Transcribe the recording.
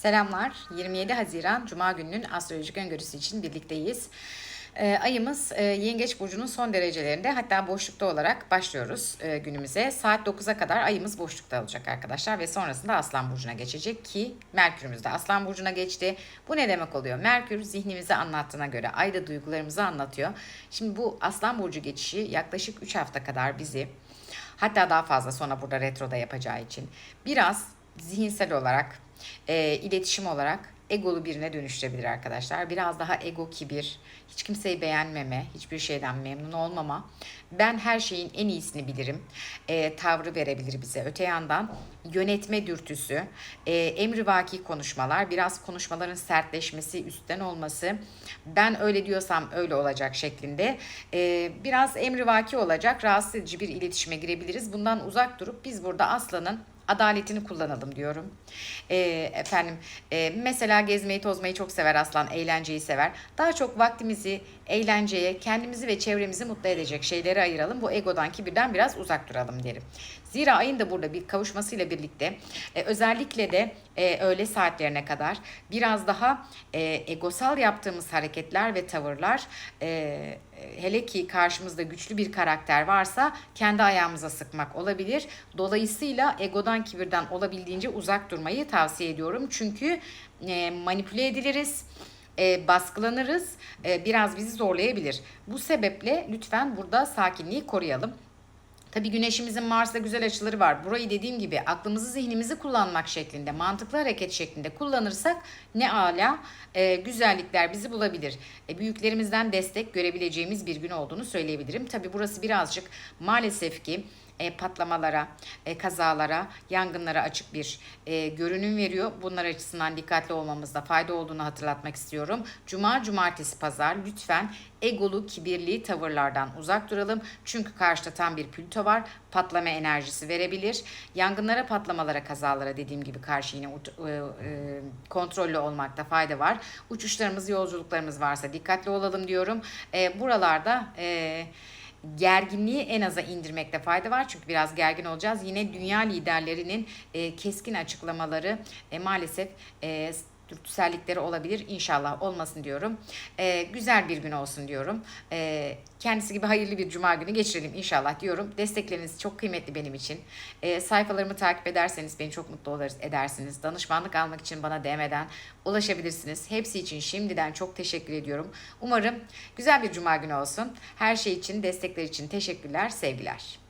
Selamlar. 27 Haziran Cuma gününün astrolojik öngörüsü için birlikteyiz. Ee, ayımız e, Yengeç Burcu'nun son derecelerinde hatta boşlukta olarak başlıyoruz e, günümüze. Saat 9'a kadar ayımız boşlukta olacak arkadaşlar ve sonrasında Aslan Burcu'na geçecek ki Merkür'ümüz de Aslan Burcu'na geçti. Bu ne demek oluyor? Merkür zihnimize anlattığına göre ay da duygularımızı anlatıyor. Şimdi bu Aslan Burcu geçişi yaklaşık 3 hafta kadar bizi hatta daha fazla sonra burada retroda yapacağı için biraz zihinsel olarak e, iletişim olarak egolu birine dönüştürebilir arkadaşlar. Biraz daha ego kibir, hiç kimseyi beğenmeme, hiçbir şeyden memnun olmama, ben her şeyin en iyisini bilirim e, tavrı verebilir bize. Öte yandan yönetme dürtüsü, e, emrivaki konuşmalar, biraz konuşmaların sertleşmesi, üstten olması, ben öyle diyorsam öyle olacak şeklinde e, biraz emrivaki olacak, rahatsız edici bir iletişime girebiliriz. Bundan uzak durup biz burada aslanın adaletini kullanalım diyorum. Ee, efendim e, mesela gezmeyi tozmayı çok sever aslan, eğlenceyi sever. Daha çok vaktimizi eğlenceye, kendimizi ve çevremizi mutlu edecek şeylere ayıralım. Bu egodan, kibirden biraz uzak duralım derim. Zira ayın da burada bir kavuşmasıyla birlikte e, özellikle de e, öğle saatlerine kadar biraz daha e, egosal yaptığımız hareketler ve tavırlar e, hele ki karşımızda güçlü bir karakter varsa kendi ayağımıza sıkmak olabilir. Dolayısıyla egodan kibirden olabildiğince uzak durmayı tavsiye ediyorum. Çünkü e, manipüle ediliriz e, baskılanırız, e, biraz bizi zorlayabilir. Bu sebeple lütfen burada sakinliği koruyalım. Tabii güneşimizin Mars'la güzel açıları var. Burayı dediğim gibi aklımızı zihnimizi kullanmak şeklinde, mantıklı hareket şeklinde kullanırsak ne ala e, güzellikler bizi bulabilir. E, büyüklerimizden destek görebileceğimiz bir gün olduğunu söyleyebilirim. Tabii burası birazcık maalesef ki e, patlamalara, e, kazalara, yangınlara açık bir e, görünüm veriyor. Bunlar açısından dikkatli olmamızda fayda olduğunu hatırlatmak istiyorum. Cuma, cumartesi, pazar lütfen egolu, kibirli tavırlardan uzak duralım. Çünkü karşıda tam bir Plüto var. Patlama enerjisi verebilir. Yangınlara, patlamalara, kazalara dediğim gibi karşı yine e, e, kontrollü olmakta fayda var. Uçuşlarımız, yolculuklarımız varsa dikkatli olalım diyorum. E, buralarda... E, gerginliği en aza indirmekte fayda var. Çünkü biraz gergin olacağız. Yine dünya liderlerinin e, keskin açıklamaları e, maalesef e, dürtüsellikleri olabilir. İnşallah olmasın diyorum. E, güzel bir gün olsun diyorum. E, kendisi gibi hayırlı bir cuma günü geçirelim inşallah diyorum. Destekleriniz çok kıymetli benim için. E, sayfalarımı takip ederseniz beni çok mutlu olur, edersiniz. Danışmanlık almak için bana DM'den ulaşabilirsiniz. Hepsi için şimdiden çok teşekkür ediyorum. Umarım güzel bir cuma günü olsun. Her şey için, destekler için teşekkürler, sevgiler.